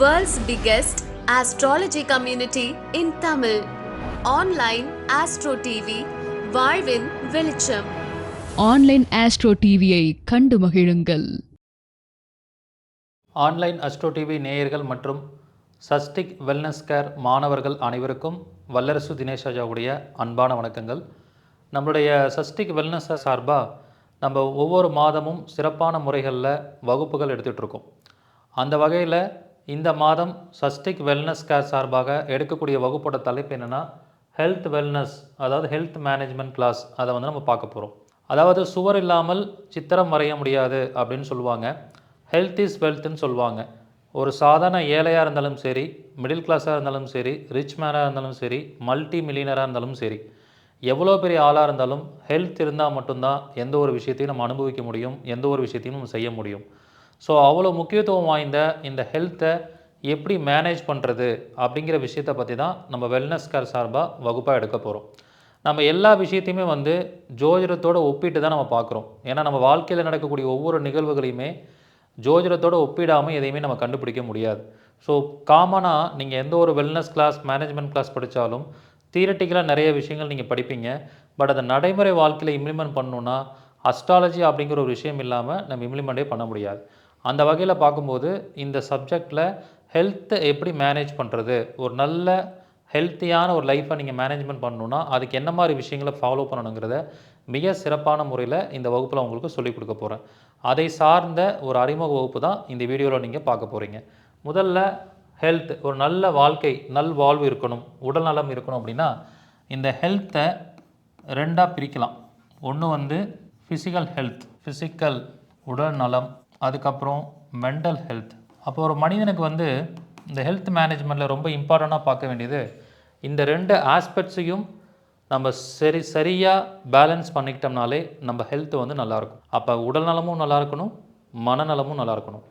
World's biggest astrology community in Tamil. Online Astro TV, வாழ்வின் வெளிச்சம். Online astro டிவியை கண்டு மகிழுங்கள். ஆன்லைன் அஸ்ட்ரோ டிவி நேயர்கள் மற்றும் சஸ்டிக் வெல்னஸ் கேர் மாணவர்கள் அனைவருக்கும் வல்லரசு தினேஷ் ராஜாவுடைய அன்பான வணக்கங்கள். நம்மளுடைய சஸ்டிக் வெல்னஸ் சார்பாக நம்ம ஒவ்வொரு மாதமும் சிறப்பான முறைகளில் வகுப்புகள் எடுத்துகிட்டு இருக்கோம். அந்த வகையில் இந்த மாதம் சஸ்டிக் வெல்னஸ் கேர் சார்பாக எடுக்கக்கூடிய வகுப்போட தலைப்பு என்னென்னா ஹெல்த் வெல்னஸ் அதாவது ஹெல்த் மேனேஜ்மெண்ட் கிளாஸ் அதை வந்து நம்ம பார்க்க போகிறோம் அதாவது சுவர் இல்லாமல் சித்திரம் வரைய முடியாது அப்படின்னு சொல்லுவாங்க. ஹெல்த் இஸ் வெல்த்னு சொல்லுவாங்க. ஒரு சாதாரண ஏழையாக இருந்தாலும் சரி மிடில் கிளாஸாக இருந்தாலும் சரி ரிச் மேனாக இருந்தாலும் சரி மல்டி மில்லியனராக இருந்தாலும் சரி எவ்வளோ பெரிய ஆளாக இருந்தாலும் ஹெல்த் இருந்தால் மட்டும்தான் எந்த ஒரு விஷயத்தையும் நம்ம அனுபவிக்க முடியும் எந்த ஒரு விஷயத்தையும் நம்ம செய்ய முடியும். ஸோ அவ்வளோ முக்கியத்துவம் வாய்ந்த இந்த ஹெல்த்தை எப்படி மேனேஜ் பண்ணுறது அப்படிங்கிற விஷயத்தை பற்றி தான் நம்ம வெல்னஸ் கேர் சார்பாக வகுப்பாக எடுக்க போகிறோம் நம்ம எல்லா விஷயத்தையுமே வந்து ஜோதிடத்தோடு ஒப்பிட்டு தான் நம்ம பார்க்குறோம். ஏன்னா நம்ம வாழ்க்கையில் நடக்கக்கூடிய ஒவ்வொரு நிகழ்வுகளையுமே ஜோதிடத்தோடு ஒப்பிடாமல் எதையுமே நம்ம கண்டுபிடிக்க முடியாது. ஸோ காமனாக நீங்கள் எந்த ஒரு வெல்னஸ் கிளாஸ் மேனேஜ்மெண்ட் கிளாஸ் படித்தாலும் தியரட்டிக்கலாக நிறைய விஷயங்கள் நீங்கள் படிப்பீங்க. பட் அதை நடைமுறை வாழ்க்கையில் இம்ப்ளிமெண்ட் பண்ணணுன்னா அஸ்ட்ராலஜி அப்படிங்கிற ஒரு விஷயம் இல்லாமல் நம்ம இம்ப்ளிமெண்ட்டே பண்ண முடியாது. அந்த வகையில் பார்க்கும்போது இந்த சப்ஜெக்டில் ஹெல்த்தை எப்படி மேனேஜ் பண்ணுறது ஒரு நல்ல ஹெல்த்தியான ஒரு லைஃப்பை நீங்கள் மேனேஜ்மெண்ட் பண்ணணுன்னா அதுக்கு என்ன மாதிரி விஷயங்களை ஃபாலோ பண்ணணுங்கிறத மிக சிறப்பான முறையில் இந்த வகுப்பில் உங்களுக்கு சொல்லிக் கொடுக்க போகிறேன் அதை சார்ந்த ஒரு அறிமுக வகுப்பு தான் இந்த வீடியோவில் நீங்கள் பார்க்க போகிறீங்க முதல்ல ஹெல்த் ஒரு நல்ல வாழ்க்கை நல் வாழ்வு இருக்கணும் உடல் நலம் இருக்கணும் அப்படின்னா இந்த ஹெல்த்தை ரெண்டாக பிரிக்கலாம். ஒன்று வந்து ஃபிசிக்கல் ஹெல்த் ஃபிசிக்கல் உடல் நலம் அதுக்கப்புறம் மென்டல் ஹெல்த் அப்போ ஒரு மனிதனுக்கு வந்து இந்த ஹெல்த் மேனேஜ்மெண்ட்டில் ரொம்ப இம்பார்ட்டண்ட்டாக பார்க்க வேண்டியது இந்த ரெண்டு ஆஸ்பெக்ட்ஸையும் நம்ம சரி சரியாக பேலன்ஸ் பண்ணிக்கிட்டோம்னாலே நம்ம ஹெல்த் வந்து நல்லாயிருக்கும். அப்போ உடல் நலமும் நல்லா இருக்கணும் மனநலமும் நல்லா இருக்கணும்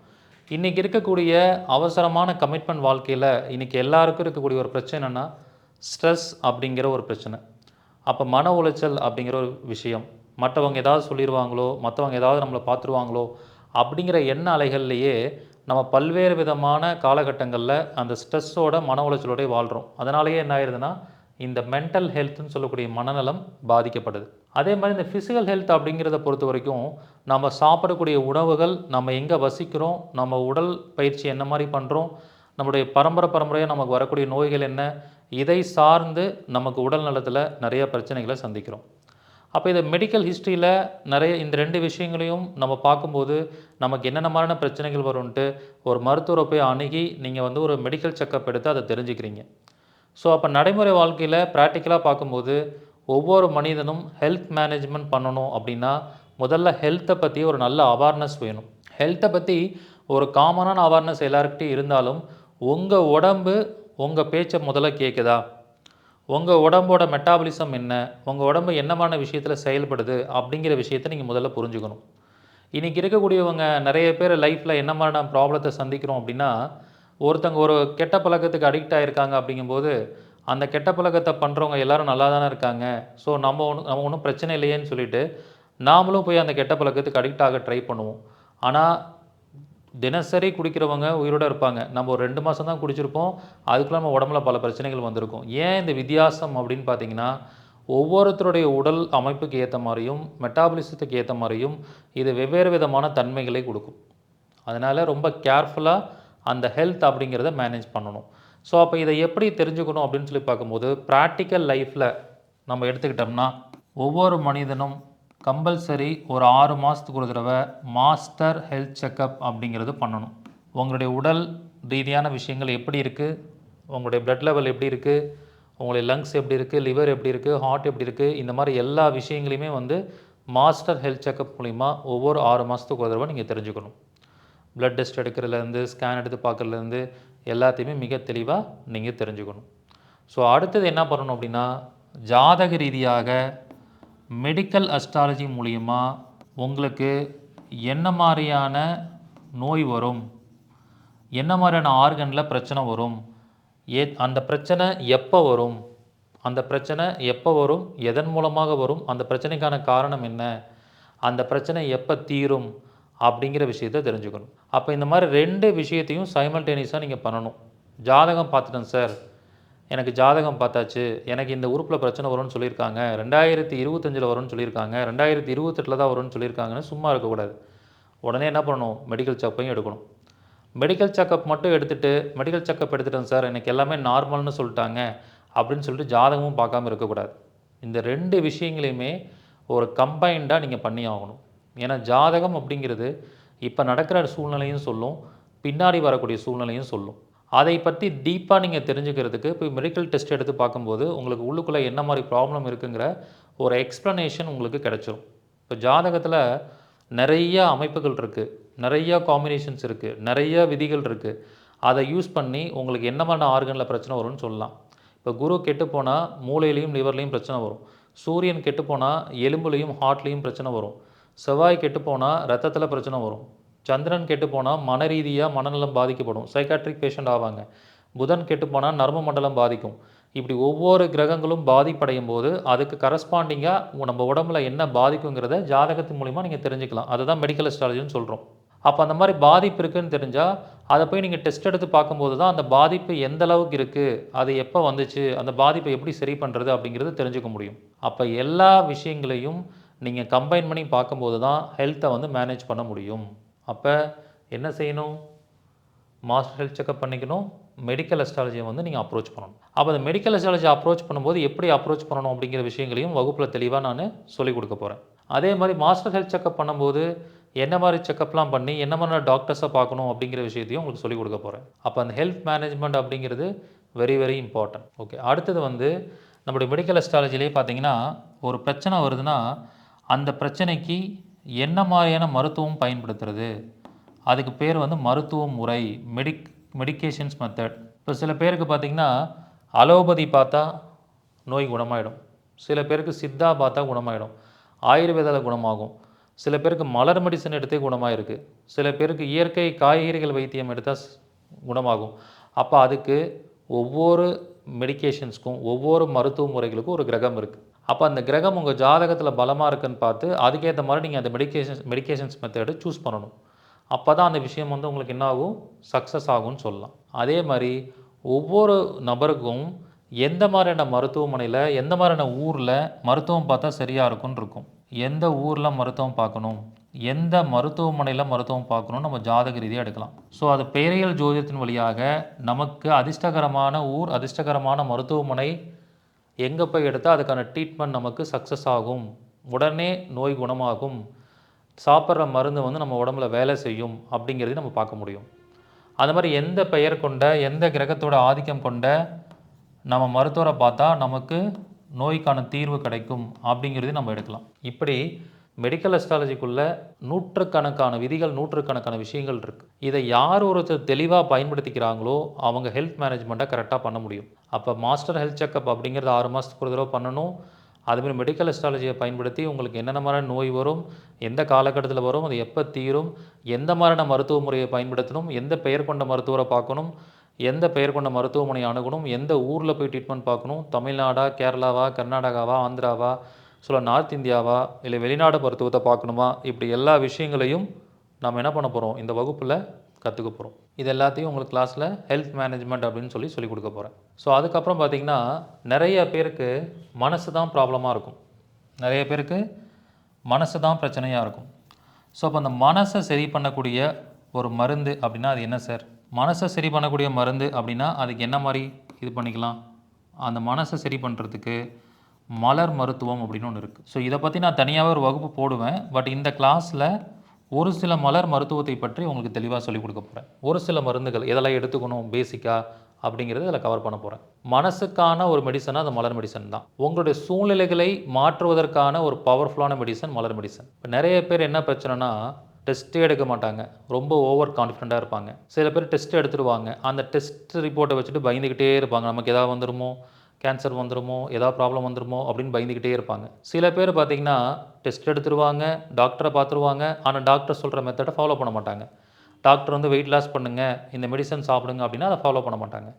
இன்றைக்கி இருக்கக்கூடிய அவசரமான கமிட்மெண்ட் வாழ்க்கையில் இன்றைக்கி எல்லாருக்கும் இருக்கக்கூடிய ஒரு பிரச்சனைனா ஸ்ட்ரெஸ் அப்படிங்கிற ஒரு பிரச்சனை. அப்போ மன உளைச்சல் அப்படிங்கிற ஒரு விஷயம். மற்றவங்க ஏதாவது சொல்லிடுவாங்களோ மற்றவங்க ஏதாவது நம்மளை பார்த்துருவாங்களோ அப்படிங்கிற எண்ண அலைகள்லையே நம்ம பல்வேறு விதமான காலகட்டங்களில் அந்த ஸ்ட்ரெஸ்ஸோட மன உளைச்சலோடய வாழ்கிறோம் அதனாலேயே என்ன ஆயிடுதுன்னா இந்த மென்டல் ஹெல்த்னு சொல்லக்கூடிய மனநலம் பாதிக்கப்படுது. அதே மாதிரி இந்த ஃபிசிக்கல் ஹெல்த் அப்படிங்கிறத பொறுத்த வரைக்கும் நம்ம சாப்பிடக்கூடிய உணவுகள் நம்ம எங்கே வசிக்கிறோம் நம்ம உடல் பயிற்சி என்ன மாதிரி பண்ணுறோம் நம்முடைய பரம்பரை பரம்பரையாக நமக்கு வரக்கூடிய நோய்கள் என்ன இதை சார்ந்து நமக்கு உடல் நலத்தில் நிறைய பிரச்சனைகளை சந்திக்கிறோம். அப்போ இதை மெடிக்கல் ஹிஸ்ட்ரியில் நிறைய இந்த ரெண்டு விஷயங்களையும் நம்ம பார்க்கும்போது நமக்கு என்னென்ன மாதிரியான பிரச்சனைகள் வரும்ன்ட்டு ஒரு மருத்துவரை போய் அணுகி நீங்கள் வந்து ஒரு மெடிக்கல் செக்கப் எடுத்து அதை தெரிஞ்சுக்கிறீங்க. ஸோ அப்போ நடைமுறை வாழ்க்கையில் ப்ராக்டிக்கலாக பார்க்கும்போது ஒவ்வொரு மனிதனும் ஹெல்த் மேனேஜ்மெண்ட் பண்ணணும் அப்படின்னா முதல்ல ஹெல்த்தை பற்றி ஒரு நல்ல அவேர்னஸ் வேணும். ஹெல்த்தை பற்றி ஒரு காமனான அவேர்னஸ் எல்லாருக்கிட்டையும் இருந்தாலும் உங்கள் உடம்பு உங்கள் பேச்சை முதல்ல கேட்குதா உங்கள் உடம்போட மெட்டாபலிசம் என்ன? உங்கள் உடம்பு என்னமான விஷயத்தில் செயல்படுது? அப்படிங்கிற விஷயத்தை நீங்கள் முதல்ல புரிஞ்சுக்கணும். இன்றைக்கி இருக்கக்கூடியவங்க நிறைய பேர் லைஃப்பில் என்ன மாதிரியான ப்ராப்ளத்தை சந்திக்கிறோம் அப்படின்னா ஒருத்தங்க ஒரு கெட்ட பழக்கத்துக்கு அடிக்ட் ஆகிருக்காங்க அப்படிங்கும்போது அந்த கெட்ட பழக்கத்தை பண்ணுறவங்க எல்லோரும் நல்லா தானே இருக்காங்க. ஸோ நம்ம ஒன்று நம்ம ஒன்றும் பிரச்சனை இல்லையேன்னு சொல்லிட்டு நாமளும் போய் அந்த கெட்ட பழக்கத்துக்கு அடிக்ட் ஆக ட்ரை பண்ணுவோம். ஆனால் தினசரி குடிக்கிறவங்க உயிரோடு இருப்பாங்க. நம்ம ஒரு ரெண்டு மாதம் தான் குடிச்சிருப்போம். அதுக்குள்ள நம்ம உடம்புல பல பிரச்சனைகள் வந்திருக்கும். ஏன் இந்த வித்தியாசம் அப்படின்னு பார்த்தீங்கன்னா ஒவ்வொருத்தருடைய உடல் அமைப்புக்கு ஏற்ற மாதிரியும் மெட்டாபலிசத்துக்கு ஏற்ற மாதிரியும் இது வெவ்வேறு விதமான தன்மைகளை கொடுக்கும். அதனால் ரொம்ப கேர்ஃபுல்லாக அந்த ஹெல்த் அப்படிங்கிறத மேனேஜ் பண்ணணும். ஸோ அப்போ இதை எப்படி தெரிஞ்சுக்கணும் அப்படின்னு சொல்லி பார்க்கும்போது ப்ராக்டிக்கல் லைஃப்பில் நம்ம எடுத்துக்கிட்டோம்னா ஒவ்வொரு மனிதனும் கம்பல்சரி ஒரு ஆறு மாதத்துக்கு ஒரு தடவை மாஸ்டர் ஹெல்த் செக்கப் அப்படிங்கிறது பண்ணணும். உங்களுடைய உடல் ரீதியான விஷயங்கள் எப்படி இருக்குது உங்களுடைய பிளட் லெவல் எப்படி இருக்குது உங்களுடைய லங்ஸ் எப்படி இருக்குது லிவர் எப்படி இருக்குது ஹார்ட் எப்படி இருக்குது இந்த மாதிரி எல்லா விஷயங்களையுமே வந்து மாஸ்டர் ஹெல்த் செக்கப் மூலிமா ஒவ்வொரு ஆறு மாதத்துக்கு ஒரு தடவை நீங்கள் தெரிஞ்சுக்கணும். பிளட் டெஸ்ட் எடுக்கிறதுலேருந்து ஸ்கேன் எடுத்து பார்க்குறதுலேருந்து எல்லாத்தையுமே மிக தெளிவாக நீங்கள் தெரிஞ்சுக்கணும். ஸோ அடுத்தது என்ன பண்ணணும் அப்படின்னா ஜாதக ரீதியாக மெடிக்கல் அஸ்ட்ராலஜி மூலிமா உங்களுக்கு என்ன மாதிரியான நோய் வரும்? என்ன மாதிரியான ஆர்கனில் பிரச்சனை வரும்? ஏ அந்த பிரச்சனை எப்போ வரும்? அந்த பிரச்சனை எப்போ வரும்? எதன் மூலமாக வரும்? அந்த பிரச்சனைக்கான காரணம் என்ன? அந்த பிரச்சனை எப்போ தீரும்? அப்படிங்கிற விஷயத்த தெரிஞ்சுக்கணும். அப்போ இந்த மாதிரி ரெண்டு விஷயத்தையும் சைமல்டேனியஸாக நீங்கள் பண்ணணும். ஜாதகம் பார்த்துட்டேன் சார் எனக்கு ஜாதகம் பார்த்தாச்சு எனக்கு இந்த உறுப்பில் பிரச்சனை வரும்னு சொல்லியிருக்காங்க ரெண்டாயிரத்தி இருபத்தஞ்சில் வரும்னு சொல்லியிருக்காங்க ரெண்டாயிரத்தி இருபத்தெட்டில் தான் வரும்னு சொல்லியிருக்காங்கன்னு சும்மா இருக்கக்கூடாது. உடனே என்ன பண்ணணும்? மெடிக்கல் செக்கப்பையும் எடுக்கணும். மெடிக்கல் செக்கப் மட்டும் எடுத்துகிட்டு மெடிக்கல் செக்கப் எடுத்துட்டேன் சார் எனக்கு எல்லாமே நார்மல்னு சொல்லிட்டாங்க அப்படின்னு சொல்லிட்டு ஜாதகமும் பார்க்காம இருக்கக்கூடாது. இந்த ரெண்டு விஷயங்களையுமே ஒரு கம்பைண்டாக நீங்கள் பண்ணி ஆகணும். ஏன்னா ஜாதகம் அப்படிங்கிறது இப்போ நடக்கிற சூழ்நிலையும் சொல்லும் பின்னாடி வரக்கூடிய சூழ்நிலையும் சொல்லும். அதை பற்றி டீப்பாக நீங்கள் தெரிஞ்சுக்கிறதுக்கு இப்போ மெடிக்கல் டெஸ்ட் எடுத்து பார்க்கும்போது உங்களுக்கு உள்ளுக்குள்ளே என்ன மாதிரி ப்ராப்ளம் இருக்குங்கிற ஒரு எக்ஸ்ப்ளனேஷன் உங்களுக்கு கிடச்சிரும். இப்போ ஜாதகத்தில் நிறைய அமைப்புகள் இருக்குது நிறைய காம்பினேஷன்ஸ் இருக்குது நிறைய விதிகள் இருக்குது அதை யூஸ் பண்ணி உங்களுக்கு என்ன மாதிரி ஆர்கனில் பிரச்சனை வரும்னு சொல்லலாம். இப்போ குரு கெட்டு போனால் மூளையிலையும் லிவர்லேயும் பிரச்சனை வரும். சூரியன் கெட்டு போனால் எலும்புலையும் ஹார்ட்லேயும் பிரச்சனை வரும். செவ்வாய் கெட்டு போனால் ரத்தத்தில் பிரச்சனை வரும். சந்திரன் கெட்டு போனால் மன ரீதியாக மனநலம் பாதிக்கப்படும். சைக்காட்ரிக் பேஷண்ட் ஆவாங்க. புதன் கெட்டு போனால் நர்ம மண்டலம் பாதிக்கும். இப்படி ஒவ்வொரு கிரகங்களும் பாதிப்படையும் போது அதுக்கு கரஸ்பாண்டிங்காக நம்ம உடம்புல என்ன பாதிக்குங்கிறத ஜாதகத்தின் மூலிமா நீங்கள் தெரிஞ்சுக்கலாம். அதுதான் மெடிக்கல் அஸ்ட்ராலஜின்னு சொல்கிறோம் அப்போ அந்த மாதிரி பாதிப்பு இருக்குன்னு தெரிஞ்சால் அதை போய் நீங்கள் டெஸ்ட் எடுத்து பார்க்கும்போது தான் அந்த பாதிப்பு எந்த அளவுக்கு இருக்குது அது எப்போ வந்துச்சு அந்த பாதிப்பை எப்படி சரி பண்ணுறது அப்படிங்கிறது தெரிஞ்சுக்க முடியும். அப்போ எல்லா விஷயங்களையும் நீங்கள் கம்பைன் பண்ணி பார்க்கும்போது தான் ஹெல்த்தை வந்து மேனேஜ் பண்ண முடியும். அப்போ என்ன செய்யணும்? மாஸ்டர் ஹெல்த் செக்அப் பண்ணிக்கணும். மெடிக்கல் அஸ்ட்ராலஜியை வந்து நீங்கள் அப்ரோச் பண்ணணும். அப்போ அந்த மெடிக்கல் அஸ்ட்ராலஜி அப்ரோச் பண்ணும்போது எப்படி அப்ரோச் பண்ணணும் அப்படிங்கிற விஷயங்களையும் வகுப்பில் தெளிவாக நான் சொல்லிக் கொடுக்க போகிறேன் அதே மாதிரி மாஸ்டர் ஹெல்த் செக்அப் பண்ணும்போது என்ன மாதிரி செக்கப்லாம் பண்ணி என்ன மாதிரி டாக்டர்ஸை பார்க்கணும் அப்படிங்கிற விஷயத்தையும் உங்களுக்கு சொல்லிக் கொடுக்க போகிறேன் அப்போ அந்த ஹெல்த் மேனேஜ்மெண்ட் அப்படிங்கிறது வெரி வெரி இம்பார்ட்டன்ட் ஓகே அடுத்தது வந்து நம்முடைய மெடிக்கல் அஸ்ட்ராலஜிலே பார்த்தீங்கன்னா ஒரு பிரச்சனை வருதுன்னா அந்த பிரச்சனைக்கு என்ன மாதிரியான மருத்துவம் பயன்படுத்துறது? அதுக்கு பேர் வந்து மருத்துவ முறை மெடிக் மெடிக்கேஷன்ஸ் மெத்தட் இப்போ சில பேருக்கு பார்த்திங்கன்னா அலோபதி பார்த்தா நோய் குணமாயிடும். சில பேருக்கு சித்தா பார்த்தா குணமாயிடும். ஆயுர்வேதாவில் குணமாகும். சில பேருக்கு மலர் மெடிசன் எடுத்தே குணமாயிருக்கு. சில பேருக்கு இயற்கை காய்கறிகள் வைத்தியம் எடுத்தால் ஸ்- குணமாகும். அப்போ அதுக்கு ஒவ்வொரு மெடிக்கேஷன்ஸ்க்கும் ஒவ்வொரு மருத்துவ முறைகளுக்கும் ஒரு கிரகம் இருக்குது அப்போ அந்த கிரகம் உங்கள் ஜாதகத்தில் பலமாக இருக்குன்னு பார்த்து அதுக்கேற்ற மாதிரி நீங்கள் அந்த மெடிகேஷன்ஸ் மெடிகேஷன்ஸ் மெத்தடை சூஸ் பண்ணணும். அப்போ தான் அந்த விஷயம் வந்து உங்களுக்கு என்ன ஆகும்? சக்ஸஸ் ஆகும்னு சொல்லலாம். அதே மாதிரி ஒவ்வொரு நபருக்கும் எந்த மாதிரியான மருத்துவமனையில் எந்த மாதிரியான ஊரில் மருத்துவம் பார்த்தா சரியாக இருக்கும்னு இருக்கும். எந்த ஊரில் மருத்துவம் பார்க்கணும்? எந்த மருத்துவமனையில் மருத்துவம் பார்க்கணும்னு நம்ம ஜாதக ரீதியாக எடுக்கலாம். ஸோ அது பெயரியல் ஜோதிடத்தின் வழியாக நமக்கு அதிர்ஷ்டகரமான ஊர் அதிர்ஷ்டகரமான மருத்துவமனை எங்கே போய் எடுத்தால் அதுக்கான ட்ரீட்மெண்ட் நமக்கு சக்ஸஸ் ஆகும். உடனே நோய் குணமாகும். சாப்பிட்ற மருந்து வந்து நம்ம உடம்புல வேலை செய்யும் அப்படிங்கிறதையும் நம்ம பார்க்க முடியும். அது மாதிரி எந்த பெயர் கொண்ட எந்த கிரகத்தோட ஆதிக்கம் கொண்ட நம்ம மருத்துவரை பார்த்தா நமக்கு நோய்க்கான தீர்வு கிடைக்கும் அப்படிங்கிறதையும் நம்ம எடுக்கலாம். இப்படி மெடிக்கல் அஸ்ட்ராலஜிக்குள்ளே நூற்றுக்கணக்கான விதிகள் நூற்றுக்கணக்கான விஷயங்கள் இருக்குது இதை யார் ஒருத்தர் தெளிவாக பயன்படுத்திக்கிறாங்களோ அவங்க ஹெல்த் மேனேஜ்மெண்ட்டை கரெக்டாக பண்ண முடியும். அப்போ மாஸ்டர் ஹெல்த் செக்கப் அப்படிங்கிறது ஆறு மாதத்துக்கு ஒரு தடவை பண்ணணும். அதுமாரி மெடிக்கல் அஸ்ட்ராலஜியை பயன்படுத்தி உங்களுக்கு என்னென்ன மாதிரியான நோய் வரும் எந்த காலகட்டத்தில் வரும் அது எப்போ தீரும் எந்த மாதிரியான மருத்துவ முறையை பயன்படுத்தணும் எந்த பெயர் கொண்ட மருத்துவரை பார்க்கணும் எந்த பெயர் கொண்ட மருத்துவமனை அணுகணும் எந்த ஊரில் போய் ட்ரீட்மெண்ட் பார்க்கணும் தமிழ்நாடா கேரளாவா கர்நாடகாவா ஆந்திராவா சில நார்த் இந்தியாவா? இல்லை வெளிநாடு மருத்துவத்தை பார்க்கணுமா? இப்படி எல்லா விஷயங்களையும் நம்ம என்ன பண்ண போகிறோம் இந்த வகுப்பில் கற்றுக்க போகிறோம் இது எல்லாத்தையும் உங்களுக்கு கிளாஸில் ஹெல்த் மேனேஜ்மெண்ட் அப்படின்னு சொல்லி சொல்லிக் கொடுக்க போகிறேன் ஸோ அதுக்கப்புறம் பார்த்தீங்கன்னா நிறைய பேருக்கு மனசு தான் ப்ராப்ளமாக இருக்கும். நிறைய பேருக்கு மனசு தான் பிரச்சனையாக இருக்கும். ஸோ அப்போ அந்த மனசை சரி பண்ணக்கூடிய ஒரு மருந்து அப்படின்னா அது என்ன சார்? மனசை சரி பண்ணக்கூடிய மருந்து அப்படின்னா அதுக்கு என்ன மாதிரி இது பண்ணிக்கலாம்? அந்த மனசை சரி பண்ணுறதுக்கு மலர் மருத்துவம் அப்படின்னு ஒன்று இருக்குது ஸோ இதை பற்றி நான் தனியாகவே ஒரு வகுப்பு போடுவேன். பட் இந்த கிளாஸில் ஒரு சில மலர் மருத்துவத்தை பற்றி உங்களுக்கு தெளிவாக சொல்லிக் கொடுக்க போகிறேன் ஒரு சில மருந்துகள் இதெல்லாம் எடுத்துக்கணும் பேசிக்காக அப்படிங்கிறத இதில் கவர் பண்ண போகிறேன் மனசுக்கான ஒரு மெடிசனாக அது மலர் மெடிசன் தான். உங்களுடைய சூழ்நிலைகளை மாற்றுவதற்கான ஒரு பவர்ஃபுல்லான மெடிசன் மலர் மெடிசன் இப்போ நிறைய பேர் என்ன பிரச்சனைனா டெஸ்ட்டே எடுக்க மாட்டாங்க. ரொம்ப ஓவர் கான்ஃபிடண்ட்டாக இருப்பாங்க. சில பேர் டெஸ்ட் எடுத்துடுவாங்க. அந்த டெஸ்ட் ரிப்போர்ட்டை வச்சுட்டு பயந்துக்கிட்டே இருப்பாங்க. நமக்கு எதாவது வந்துருமோ? கேன்சர் வந்துடுமோ ஏதாவது ப்ராப்ளம் வந்துடுமோ அப்படின்னு பயந்துக்கிட்டே இருப்பாங்க. சில பேர் பார்த்தீங்கன்னா டெஸ்ட் எடுத்துருவாங்க டாக்டரை பார்த்துருவாங்க ஆனால் டாக்டர் சொல்கிற மெத்தடை ஃபாலோ பண்ண மாட்டாங்க. டாக்டர் வந்து வெயிட் லாஸ் பண்ணுங்கள் இந்த மெடிசன் சாப்பிடுங்க அப்படின்னா அதை ஃபாலோ பண்ண மாட்டாங்க.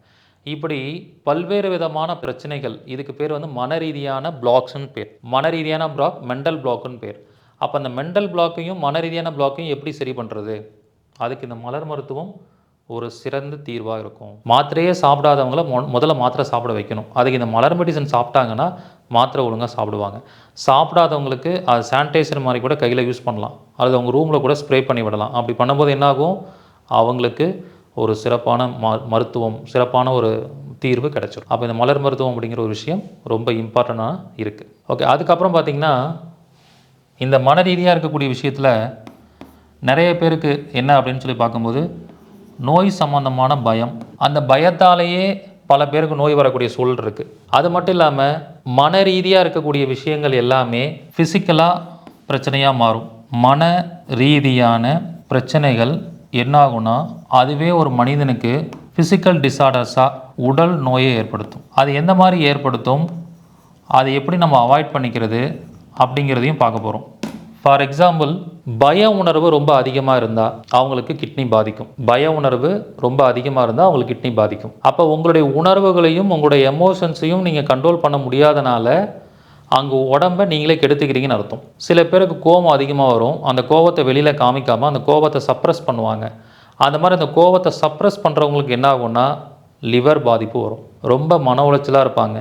இப்படி பல்வேறு விதமான பிரச்சனைகள் இதுக்கு பேர் வந்து மன ரீதியான பிளாக்ஸ்னு பேர். மன ரீதியான பிளாக் மெண்டல் பிளாக்குன்னு பேர். அப்போ அந்த மெண்டல் பிளாக்கையும் மன ரீதியான பிளாக்கையும் எப்படி சரி பண்ணுறது அதுக்கு இந்த மலர் மருத்துவம் ஒரு சிறந்த தீர்வாக இருக்கும். மாத்திரையே சாப்பிடாதவங்கள மொ- முதல்ல மாத்திரை சாப்பிட வைக்கணும். அதுக்கு இந்த மலர் மெடிசன் சாப்பிட்டாங்கன்னா மாத்திரை ஒழுங்காக சாப்பிடுவாங்க. சாப்பிடாதவங்களுக்கு அது சானிடைசர் மாதிரி கூட கையில் யூஸ் பண்ணலாம். அது அவங்க ரூமில் கூட ஸ்ப்ரே பண்ணி விடலாம். அப்படி பண்ணும்போது என்னாகும்? அவங்களுக்கு ஒரு சிறப்பான ம மருத்துவம் சிறப்பான ஒரு தீர்வு கிடச்சிடும் அப்போ இந்த மலர் மருத்துவம் அப்படிங்கிற ஒரு விஷயம் ரொம்ப இம்பார்ட்டண்ட்டாக இருக்குது ஓகே அதுக்கப்புறம் பார்த்திங்கன்னா இந்த மன ரீதியாக இருக்கக்கூடிய விஷயத்தில் நிறைய பேருக்கு என்ன அப்படின்னு சொல்லி பார்க்கும்போது நோய் சம்பந்தமான பயம். அந்த பயத்தாலேயே பல பேருக்கு நோய் வரக்கூடிய சூழல் இருக்குது அது மட்டும் இல்லாமல் மன ரீதியாக இருக்கக்கூடிய விஷயங்கள் எல்லாமே ஃபிசிக்கலாக பிரச்சனையாக மாறும். மன ரீதியான பிரச்சனைகள் என்னாகும்னா அதுவே ஒரு மனிதனுக்கு ஃபிசிக்கல் டிசார்டர்ஸாக உடல் நோயை ஏற்படுத்தும். அது எந்த மாதிரி ஏற்படுத்தும்? அதை எப்படி நம்ம அவாய்ட் பண்ணிக்கிறது? அப்படிங்கிறதையும் பார்க்க போகிறோம் ஃபார் எக்ஸாம்பிள் பய உணர்வு ரொம்ப அதிகமாக இருந்தால் அவங்களுக்கு கிட்னி பாதிக்கும். பய உணர்வு ரொம்ப அதிகமாக இருந்தால் அவங்களுக்கு கிட்னி பாதிக்கும். அப்போ உங்களுடைய உணர்வுகளையும் உங்களுடைய எமோஷன்ஸையும் நீங்கள் கண்ட்ரோல் பண்ண முடியாதனால அங்கே உடம்பை நீங்களே கெடுத்துக்கிறீங்கன்னு அர்த்தம். சில பேருக்கு கோபம் அதிகமாக வரும். அந்த கோபத்தை வெளியில் காமிக்காமல் அந்த கோபத்தை சப்ரஸ் பண்ணுவாங்க. அந்த மாதிரி அந்த கோபத்தை சப்ரஸ் பண்ணுறவங்களுக்கு என்ன ஆகும்னா லிவர் பாதிப்பு வரும். ரொம்ப மன உளைச்சலாக இருப்பாங்க.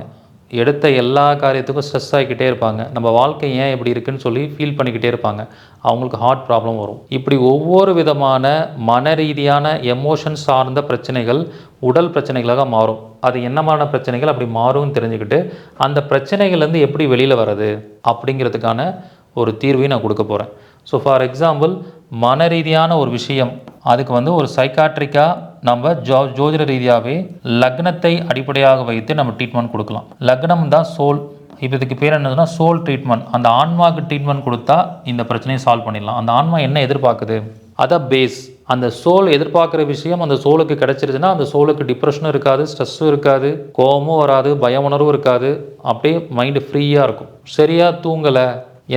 எடுத்த எல்லா காரியத்துக்கும் ஸ்ட்ரெஸ் ஆகிக்கிட்டே இருப்பாங்க. நம்ம வாழ்க்கை ஏன் இப்படி இருக்குன்னு சொல்லி ஃபீல் பண்ணிக்கிட்டே இருப்பாங்க. அவங்களுக்கு ஹார்ட் ப்ராப்ளம் வரும். இப்படி ஒவ்வொரு விதமான மன ரீதியான எமோஷன் சார்ந்த பிரச்சனைகள் உடல் பிரச்சனைகளாக மாறும். அது என்னமான பிரச்சனைகள் அப்படி மாறும்னு தெரிஞ்சுக்கிட்டு அந்த பிரச்சனைகள்லேருந்து எப்படி வெளியில் வர்றது அப்படிங்கிறதுக்கான ஒரு தீர்வையும் நான் கொடுக்க போகிறேன் ஸோ ஃபார் எக்ஸாம்பிள் மன ரீதியான ஒரு விஷயம். அதுக்கு வந்து ஒரு சைக்காட்ரிக்காக நம்ம ஜோ ஜோதிட ரீதியாகவே லக்னத்தை அடிப்படையாக வைத்து நம்ம ட்ரீட்மெண்ட் கொடுக்கலாம். லக்னம் தான் சோல் இப்போ இதுக்கு பேர் என்னதுன்னா சோல் ட்ரீட்மெண்ட் அந்த ஆன்மாவுக்கு ட்ரீட்மெண்ட் கொடுத்தா இந்த பிரச்சனையை சால்வ் பண்ணிடலாம். அந்த ஆன்மா என்ன எதிர்பார்க்குது? அதான் பேஸ் அந்த சோல் எதிர்பார்க்குற விஷயம் அந்த சோலுக்கு கிடைச்சிருச்சுன்னா அந்த சோலுக்கு டிப்ரெஷனும் இருக்காது ஸ்ட்ரெஸ்ஸும் இருக்காது கோபமும் வராது பய உணர்வும் இருக்காது. அப்படியே மைண்டு ஃப்ரீயாக இருக்கும். சரியாக தூங்கலை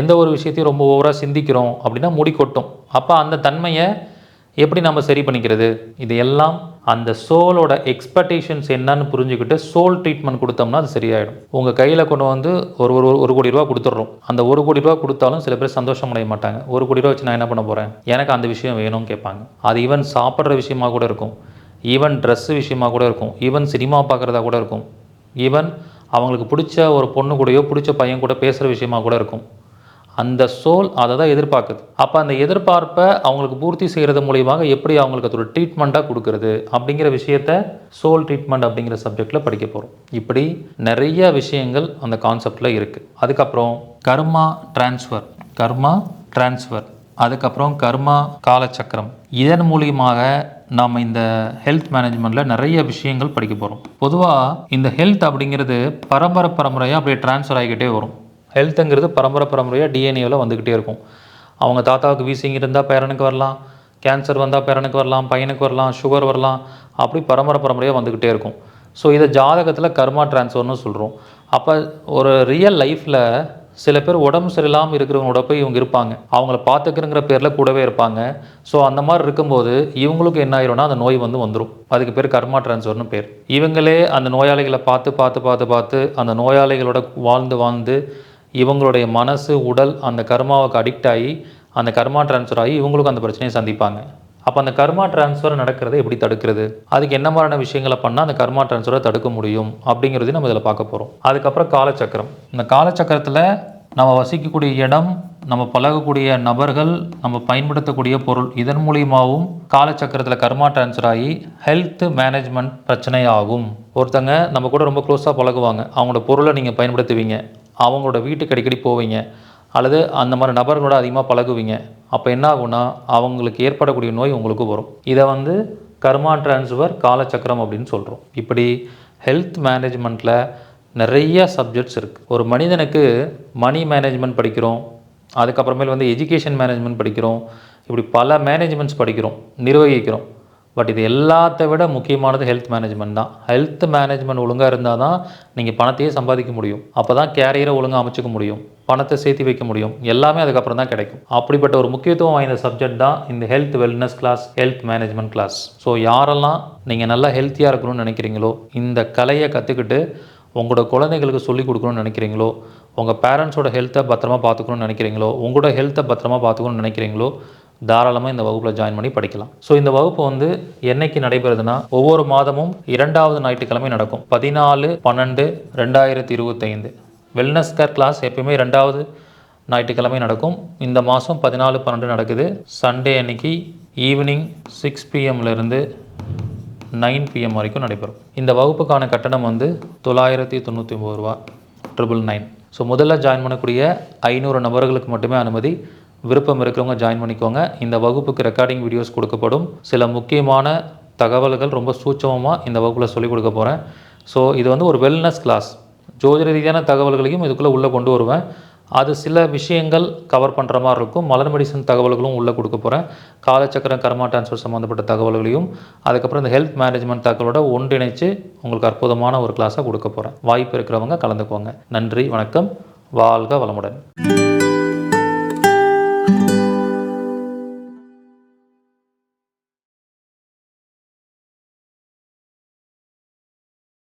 எந்த ஒரு விஷயத்தையும் ரொம்ப ஓவராக சிந்திக்கிறோம் அப்படின்னா முடி கொட்டும். அப்போ அந்த தன்மையை எப்படி நம்ம சரி பண்ணிக்கிறது? இது எல்லாம் அந்த சோலோட எக்ஸ்பெக்டேஷன்ஸ் என்னன்னு புரிஞ்சுக்கிட்டு சோல் ட்ரீட்மெண்ட் கொடுத்தோம்னா அது சரியாயிடும். உங்கள் கையில் கொண்டு வந்து ஒரு ஒரு ஒரு கோடி ரூபா கொடுத்துட்றோம். அந்த ஒரு கோடி ரூபா கொடுத்தாலும் சில பேர் சந்தோஷம் அடைய மாட்டாங்க. ஒரு கோடி ரூபா வச்சு நான் என்ன பண்ண போகிறேன் எனக்கு அந்த விஷயம் வேணும்னு கேட்பாங்க. அது ஈவன் சாப்பிட்ற விஷயமா கூட இருக்கும். ஈவன் ட்ரெஸ்ஸு விஷயமா கூட இருக்கும். ஈவன் சினிமா பார்க்குறதா கூட இருக்கும். ஈவன் அவங்களுக்கு பிடிச்ச ஒரு பொண்ணு கூடயோ பிடிச்ச பையன் கூட பேசுகிற விஷயமா கூட இருக்கும். அந்த சோல் அதை தான் எதிர்பார்க்குது. அப்போ அந்த எதிர்பார்ப்பை அவங்களுக்கு பூர்த்தி செய்கிறது மூலியமாக எப்படி அவங்களுக்கு அது ஒரு ட்ரீட்மெண்ட்டாக கொடுக்கறது அப்படிங்கிற விஷயத்த சோல் ட்ரீட்மெண்ட் அப்படிங்கிற சப்ஜெக்டில் படிக்க போகிறோம் இப்படி நிறைய விஷயங்கள் அந்த கான்செப்டில் இருக்குது அதுக்கப்புறம் கர்மா டிரான்ஸ்ஃபர் கர்மா டிரான்ஸ்ஃபர் அதுக்கப்புறம் கர்மா காலச்சக்கரம். இதன் மூலியமாக நாம் இந்த ஹெல்த் மேனேஜ்மெண்ட்டில் நிறைய விஷயங்கள் படிக்க போகிறோம் பொதுவாக இந்த ஹெல்த் அப்படிங்கிறது பரம்பரை பரம்பரையாக அப்படியே ட்ரான்ஸ்ஃபர் ஆகிக்கிட்டே வரும். ஹெல்த்துங்கிறது பரம்பரை பரம்பரையாக டிஎன்ஏவில் வந்துக்கிட்டே இருக்கும். அவங்க தாத்தாவுக்கு வீசிங் இருந்தால் பேரனுக்கு வரலாம் கேன்சர் வந்தால் பேரனுக்கு வரலாம் பையனுக்கு வரலாம் சுகர் வரலாம் அப்படி பரம்பரை பரம்பரையாக வந்துக்கிட்டே இருக்கும். ஸோ இதை ஜாதகத்தில் கர்மா டிரான்ஸ்ஃபர்னு சொல்கிறோம் அப்போ ஒரு ரியல் லைஃப்பில் சில பேர் உடம்பு சரியில்லாமல் இருக்கிறவங்களோட போய் இவங்க இருப்பாங்க. அவங்கள பார்த்துக்கிறங்கிற பேரில் கூடவே இருப்பாங்க. ஸோ அந்த மாதிரி இருக்கும்போது இவங்களுக்கு என்ன ஆயிரும்னா அந்த நோய் வந்து வந்துடும் அதுக்கு பேர் கர்மா டிரான்ஸ்ஃபர்னு பேர். இவங்களே அந்த நோயாளிகளை பார்த்து பார்த்து பார்த்து பார்த்து அந்த நோயாளிகளோட வாழ்ந்து வாழ்ந்து இவங்களுடைய மனசு உடல் அந்த கர்மாவுக்கு அடிக்ட் ஆகி அந்த கர்மா டிரான்ஸ்ஃபர் ஆகி இவங்களுக்கும் அந்த பிரச்சனையை சந்திப்பாங்க. அப்போ அந்த கர்மா டிரான்ஸ்ஃபர் நடக்கிறதை எப்படி தடுக்கிறது? அதுக்கு என்ன மாதிரியான விஷயங்களை பண்ணால் அந்த கர்மா டிரான்ஸ்ஃபரை தடுக்க முடியும்? அப்படிங்கிறதையும் நம்ம இதில் பார்க்க போகிறோம் அதுக்கப்புறம் காலச்சக்கரம். இந்த காலச்சக்கரத்தில் நம்ம வசிக்கக்கூடிய இடம் நம்ம பழகக்கூடிய நபர்கள் நம்ம பயன்படுத்தக்கூடிய பொருள் இதன் மூலியமாகவும் காலச்சக்கரத்தில் கர்மா டிரான்ஸ்ஃபர் ஆகி ஹெல்த் மேனேஜ்மெண்ட் பிரச்சனையாகும் ஒருத்தங்க நம்ம கூட ரொம்ப க்ளோஸாக பழகுவாங்க. அவங்களோட பொருளை நீங்கள் பயன்படுத்துவீங்க. அவங்களோட வீட்டுக்கு அடிக்கடி போவீங்க. அல்லது அந்த மாதிரி நபர்களோட அதிகமாக பழகுவீங்க. அப்போ என்ன ஆகும்னா அவங்களுக்கு ஏற்படக்கூடிய நோய் உங்களுக்கு வரும். இதை வந்து கர்மா டிரான்ஸ்ஃபர் காலச்சக்கரம் அப்படின்னு சொல்கிறோம் இப்படி ஹெல்த் மேனேஜ்மெண்ட்டில் நிறைய சப்ஜெக்ட்ஸ் இருக்குது ஒரு மனிதனுக்கு மணி மேனேஜ்மெண்ட் படிக்கிறோம். அதுக்கப்புறமேல் வந்து எஜுகேஷன் மேனேஜ்மெண்ட் படிக்கிறோம். இப்படி பல மேனேஜ்மெண்ட்ஸ் படிக்கிறோம். நிர்வகிக்கிறோம். பட் இது எல்லாத்தை விட முக்கியமானது ஹெல்த் மேனேஜ்மெண்ட் தான். ஹெல்த் மேனேஜ்மெண்ட் ஒழுங்காக இருந்தால் தான் நீங்கள் பணத்தையே சம்பாதிக்க முடியும். அப்போ தான் கேரியரை ஒழுங்காக அமைச்சிக்க முடியும். பணத்தை சேர்த்து வைக்க முடியும். எல்லாமே அதுக்கப்புறம் தான் கிடைக்கும். அப்படிப்பட்ட ஒரு முக்கியத்துவம் வாய்ந்த சப்ஜெக்ட் தான் இந்த health wellness class health management class so யாரெல்லாம் நீங்கள் நல்லா ஹெல்த்தியாக இருக்கணும்னு நினைக்கிறீங்களோ இந்த கலையை கற்றுக்கிட்டு உங்களோட குழந்தைகளுக்கு சொல்லிக் கொடுக்கணும்னு நினைக்கிறீங்களோ உங்கள் பேரண்ட்ஸோட ஹெல்த்தை பத்திரமா பார்த்துக்கணும்னு நினைக்கிறீங்களோ உங்களோட ஹெல்த்தை பத்திரமா பார்த்துக்கணும்னு நினைக்கிறீங்களோ தாராளமாக இந்த வகுப்பில் ஜாயின் பண்ணி படிக்கலாம். ஸோ இந்த வகுப்பு வந்து என்னைக்கு நடைபெறுதுன்னா ஒவ்வொரு மாதமும் இரண்டாவது ஞாயிற்றுக்கிழமை நடக்கும். பதினாலு பன்னெண்டு ரெண்டாயிரத்தி இருபத்தைந்து. வெல்னஸ் கேர் கிளாஸ் எப்பயுமே ரெண்டாவது ஞாயிற்றுக்கிழமை நடக்கும். இந்த மாதம் பதினாலு பன்னெண்டு நடக்குது. சண்டே அன்னைக்கு ஈவினிங் சிக்ஸ் பிஎம்லேருந்து நைன் பிஎம் வரைக்கும் நடைபெறும். இந்த வகுப்புக்கான கட்டணம் வந்து தொள்ளாயிரத்தி தொண்ணூற்றி ஒம்பது ரூபா ட்ரிபிள் நைன் ஸோ முதல்ல ஜாயின் பண்ணக்கூடிய ஐநூறு நபர்களுக்கு மட்டுமே அனுமதி. விருப்பம் இருக்கிறவங்க ஜாயின் பண்ணிக்கோங்க. இந்த வகுப்புக்கு ரெக்கார்டிங் வீடியோஸ் கொடுக்கப்படும். சில முக்கியமான தகவல்கள் ரொம்ப சூட்சமமாக இந்த வகுப்பில் சொல்லிக் கொடுக்க போகிறேன் ஸோ இது வந்து ஒரு வெல்னஸ் கிளாஸ் ஜோதிட ரீதியான தகவல்களையும் இதுக்குள்ளே உள்ளே கொண்டு வருவேன். அது சில விஷயங்கள் கவர் பண்ணுற மாதிரி இருக்கும். மலர் மெடிசன் தகவல்களும் உள்ளே கொடுக்க போகிறேன் காலச்சக்கரம் கர்மா டிரான்ஸ்ஃபர் சம்மந்தப்பட்ட தகவல்களையும் அதுக்கப்புறம் இந்த ஹெல்த் மேனேஜ்மெண்ட் தகவலோட ஒன்றிணைச்சு உங்களுக்கு அற்புதமான ஒரு கிளாஸாக கொடுக்க போகிறேன் வாய்ப்பு இருக்கிறவங்க கலந்துக்கோங்க. நன்றி வணக்கம். வாழ்க வளமுடன்.